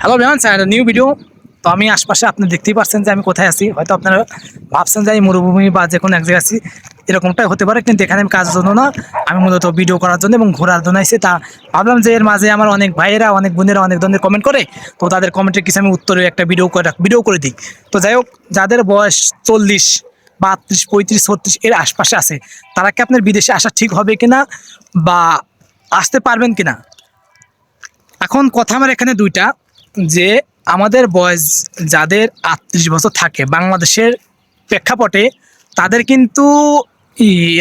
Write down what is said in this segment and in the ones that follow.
Hello বিমান sir new video তো আমি আশপাশে আপনি দেখতেই পাচ্ছেন যে আমি কোথায় আছি। হয়তো আপনারা ভাবছেন যে আমি মরুভূমি বা যে কোনো এক জায়গায় আছি, এরকমটাই হতে পারে, কিন্তু এখানে আমি কাজের জন্য না। আমি মূলত ভিডিও করার জন্য এবং ঘোরার জন্য আইছি। তা ভাবলাম যে এর মাঝে আমার অনেক ভাইয়েরা, অনেক বোনেরা, অনেক ধরনের কমেন্ট করে। তো তাদের কমেন্টের কিছু আমি উত্তরে একটা ভিডিও করে ভিডিও করে দিই। তো যাই হোক, যাদের বয়স চল্লিশ বা আটত্রিশ পঁয়ত্রিশ, ছত্রিশ এর আশপাশে আছে, তারা কি আপনার বিদেশে আসা ঠিক হবে কিনা বা আসতে পারবেন কিনা? এখন কথা আমার এখানে দুইটা। যে আমাদের বয়স যাদের আটত্রিশ বছর থাকে, বাংলাদেশের প্রেক্ষাপটে তাদের কিন্তু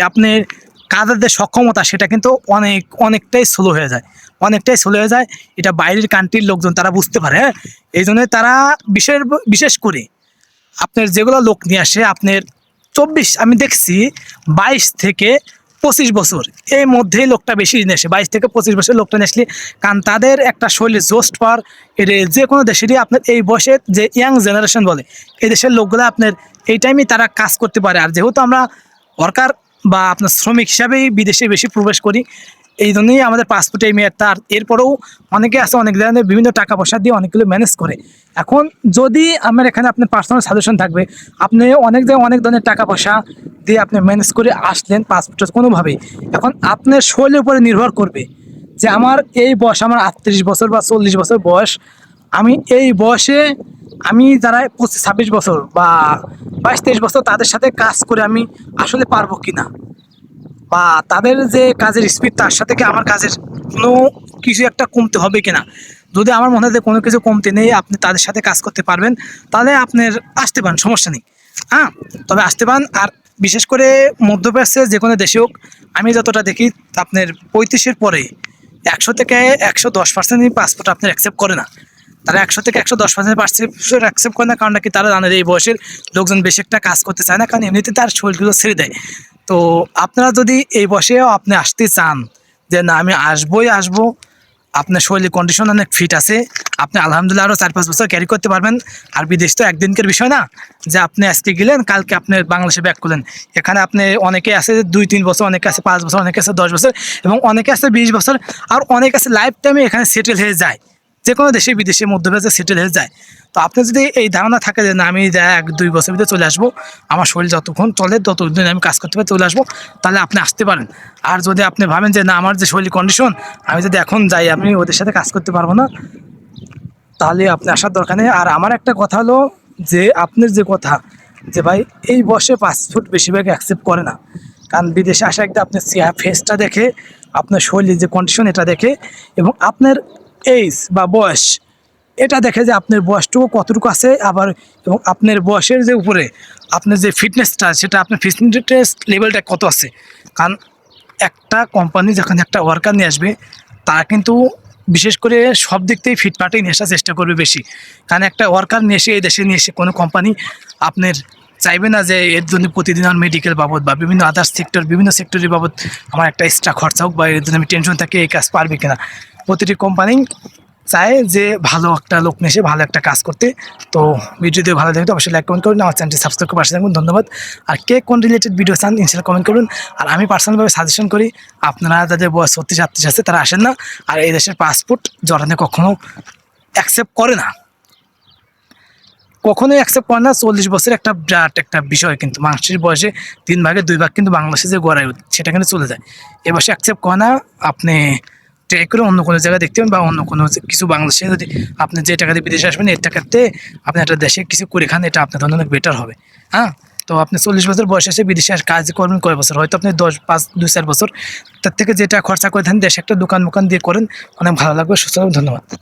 আপনার কাজের যে সক্ষমতা সেটা কিন্তু অনেক, অনেকটাই স্লো হয়ে যায়। অনেকটাই স্লো হয়ে যায়, এটা বাইরের কান্ট্রির লোকজন তারা বুঝতে পারে হ্যাঁ? এই তারা বিশেষ বিশেষ করে আপনার যেগুলো লোক নিয়ে আসে, আপনার চব্বিশ, আমি দেখছি বাইশ থেকে পঁচিশ বছর। এর মধ্যেই লোকটা বেশি আসে। বাইশ থেকে পঁচিশ বছর লোকটা আসলে, কারণ তাদের একটা শৈলী জোস্ট পাওয়ার এর যে কোনো দেশেরই আপনার এই বয়সে যে ইয়াং জেনারেশন বলে, এই দেশের লোকগুলো আপনার এই টাইমে তারা কাজ করতে পারে। আর যেহেতু আমরা ওয়ার্কার বা আপনার শ্রমিক হিসাবেই বিদেশে বেশি প্রবেশ করি, এই জন্যই আমাদের পাসপোর্টে এই মেয়াদটা। আর এরপরেও অনেকে আছে, অনেক ধরনের বিভিন্ন টাকা পয়সা দিয়ে অনেকগুলো ম্যানেজ করে। এখন যদি আমার এখানে আপনার পার্সোনাল সাজেশন থাকবে, আপনি অনেক অনেক ধরনের টাকা পয়সা দিয়ে আপনি ম্যানেজ করে আসলেন পাসপোর্টে কোনোভাবেই। এখন আপনার শৈলীর উপরে নির্ভর করবে যে আমার এই বয়স, আমার আটত্রিশ বছর বা চল্লিশ বছর বয়স, আমি এই বয়সে আমি যারা পঁচিশ, ছাব্বিশ বছর বা বাইশ, তেইশ বছর তাদের সাথে কাজ করে আমি আসলে পারব কি না বা তাদের যে কাজের স্পিড তার সাথে কি আমার কাজের কোনো কিছু একটা কমতে হবে কিনা? যদি আমার মনে হয় কোনো কিছু কমতে নেই, আপনি তাদের সাথে কাজ করতে পারবেন, তাহলে আপনার আসতে পারেন, সমস্যা নেই। হ্যাঁ? তবে আসতে পারেন আর বিশেষ করে মধ্যপ্রাচ্যে যে কোনো দেশে হোক, আমি যতটা দেখি, আপনার পঁয়ত্রিশের পরে একশো থেকে একশো দশ পার্সেন্ট পাসপোর্ট আপনার অ্যাকসেপ্ট করে না। তারা একশো থেকে একশো দশ পার্সেন্ট পার্সেন্ট অ্যাকসেপ্ট করে না, কারণ কি তারা জানে এই বয়সের লোকজন বেশি একটা কাজ করতে চায় না, কারণ এমনিতে তার শরীরগুলো ছেড়ে দেয়। তো আপনারা যদি এই বয়সেও আপনি আসতে চান যে না, আমি আসবই আসব আপনার শরীরের কন্ডিশন অনেক ফিট আছে। আপনি আলহামদুলিল্লাহ আরও চার পাঁচ বছর ক্যারি করতে পারবেন। আর বিদেশ তো একদিনকার বিষয় না, যে আপনি আজকে গেলেন, কালকে আপনি বাংলাদেশে ব্যাক করলেন। এখানে আপনি অনেকে আছে দুই, তিন বছর, অনেকে আছে পাঁচ বছর, অনেকে আছে দশ বছর, এবং অনেকে আছে বিশ বছর, আর অনেক আছে লাইফ টাইমে এখানে সেটেল হয়ে যায়। যে কোনো দেশে বিদেশে মধ্যপ্রাচ্যে সেটেল হয়ে যায়। তো আপনি যদি এই ধারণা থাকে যে না, আমি এক, দুই বছর ভিতরে চলে আসব, আমার শরীর যতক্ষণ চলে, ততদিন আমি কাজ করতে পারি, চলে আসব, তাহলে আপনি আসতে পারেন। আর যদি আপনি ভাবেন যে না, আমার যে শরীর কন্ডিশন আমি যদি এখন যাই, আমি ওদের সাথে কাজ করতে পারব না, তাহলে আপনি আসার দরকার নেই। আর আমার একটা কথা হলো যে, আপনার যে কথা যে ভাই, এই বয়সে পাসপোর্ট বেশিরভাগ অ্যাকসেপ্ট করে না। কারণ বিদেশে আসা একটা আপনার ফেসটা দেখে, আপনার শরীরের যে কন্ডিশন এটা দেখে, এবং আপনার এইজ বা বয়স, এটা দেখে যে আপনার বয়সটুকু কতটুকু আছে, আবার এবং আপনার বয়সের যে উপরে আপনার যে ফিটনেসটা, সেটা আপনার ফিটনেস লেভেলটা কত আছে। কারণ একটা কোম্পানি যখন একটা ওয়ার্কার নিয়ে আসবে, তারা কিন্তু বিশেষ করে সব দিক থেকেই ফিটফাটেই নিয়ে আসার চেষ্টা করবে বেশি। কারণ একটা ওয়ার্কার নিয়ে এসে, এই দেশে নিয়ে এসে কোনো কোম্পানি আপনার চাইবে না যে এর জন্য প্রতিদিন আমার মেডিকেল বাবদ বা বিভিন্ন আদার্স সেক্টর বিভিন্ন সেক্টরের বাবদ আমার একটা এক্সট্রা খরচা হোক বা এর জন্য আমি টেনশন থাকি, এই কাজ পারবে কিনা। প্রতিটি কোম্পানি চায় যে ভালো একটা লোক এসে ভালো একটা কাজ করতে। তো ভিডিও যদি ভালো দেখতে অবশ্যই লাইক কমেন্ট করুন, আমার চ্যানেলটি সাবস্ক্রাইব করে পাশে থাকুন, ধন্যবাদ। আর কে কোন রিলেটেড ভিডিও চান, ইনশাল্লাহ কমেন্ট করুন। আর আমি পার্সোনালভাবে সাজেশন করি, আপনারা যাদের বয়স ছত্রিশ, আটত্রিশ আছে, তারা আসেন না। আর এই দেশের পাসপোর্ট জরানে কখনো অ্যাকসেপ্ট করে না। কখনোই অ্যাকসেপ্ট করে না। চল্লিশ বছর একটা বিরাট একটা বিষয় কিন্তু মানুষের বয়সে তিন ভাগে দুই ভাগ কিন্তু বাংলাদেশে যে গড়ায়, সেটা কিন্তু চলে যায়। এ বয়সে অ্যাকসেপ্ট করে না, আপনি ট্রাই করে অন্য কোনো জায়গায় দেখতে পান বা অন্য কোনো কিছু বাংলাদেশে যদি আপনি যে টাকা দিয়ে বিদেশে আসবেন, এর টাকাতে আপনি একটা দেশে কিছু করে খান, এটা আপনার জন্য অনেক বেটার হবে। হ্যাঁ? তো আপনি চল্লিশ বছর বয়সে এসে বিদেশে আর কাজ করবেন কয় বছর? হয়তো আপনি দশ, পাঁচ, দুই, চার বছর। তার থেকে যেটা খরচা করে দেন, দেশে একটা দোকান মোকান দিয়ে করেন, অনেক ভালো লাগবে। সুস্থ ধন্যবাদ।